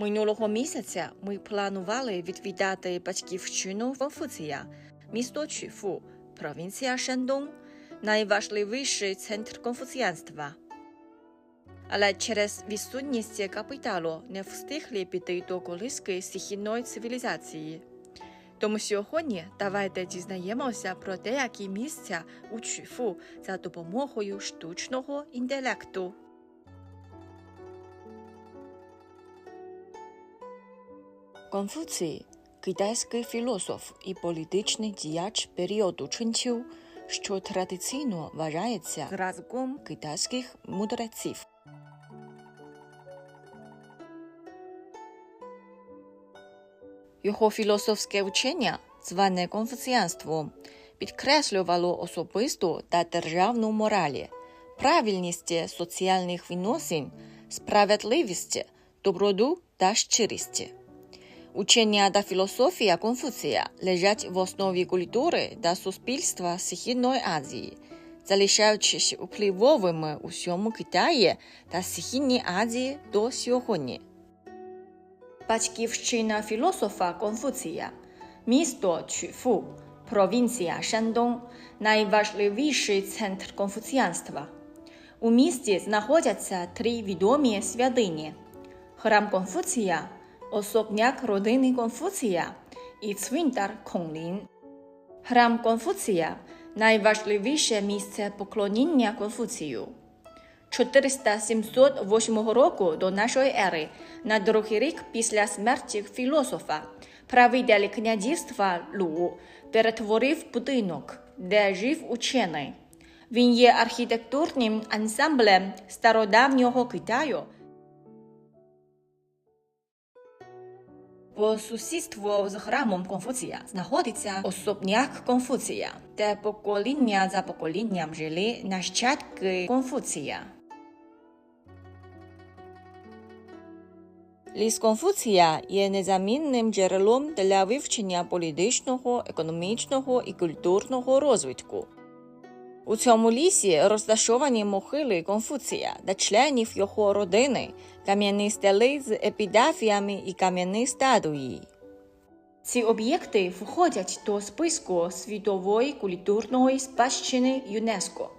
Минулого місяця ми планували відвідати батьківщину Конфуція, місто Чуфу, провінція Шендон, найважливіший центр конфуціанства. Але через відсутність капіталу не встигли піти до колиски стихійної цивілізації. Тому сьогодні давайте дізнаємося про деякі місця у Чуфу за допомогою штучного інтелекту. Конфуцій – китайський філософ і політичний діяч періоду Чунцю, що традиційно вважається зразком китайських мудреців. Його філософське вчення, зване конфуціанством, підкреслювало особисту та державну моралі, правильність соціальних відносин, справедливість, доброту та щирість. Учення та філософія Конфуція лежать в основі культури та суспільства Східної Азії, залишаючись впливовими у всьому Китаї та Східній Азії до сьогодні. Батьківщина філософа Конфуція, місто Чуфу, провінція Шандон, найважливіший центр конфуціанства. У місті знаходяться три відомі святині: храм Конфуція, особняк родини Конфуція і цвинтар Конлін. Храм Конфуція найважливіше місце поклоніння Конфуцію. 478 року до нашої ери, на другий рік після смерті філософа, правитель князівства Лу перетворив будинок, де жив учений. Він є архітектурним ансамблем стародавнього Китаю. По сусідству з храмом Конфуція знаходиться особняк Конфуція, де покоління за поколінням жили нащадки Конфуція. Ліс Конфуція є незамінним джерелом для вивчення політичного, економічного і культурного розвитку. У цьому лісі розташовані мохили Конфуція та членів його родини, кам'яні стели з епідафіями і кам'яні статуї. Ці об'єкти входять до списку світової культурної спадщини ЮНЕСКО.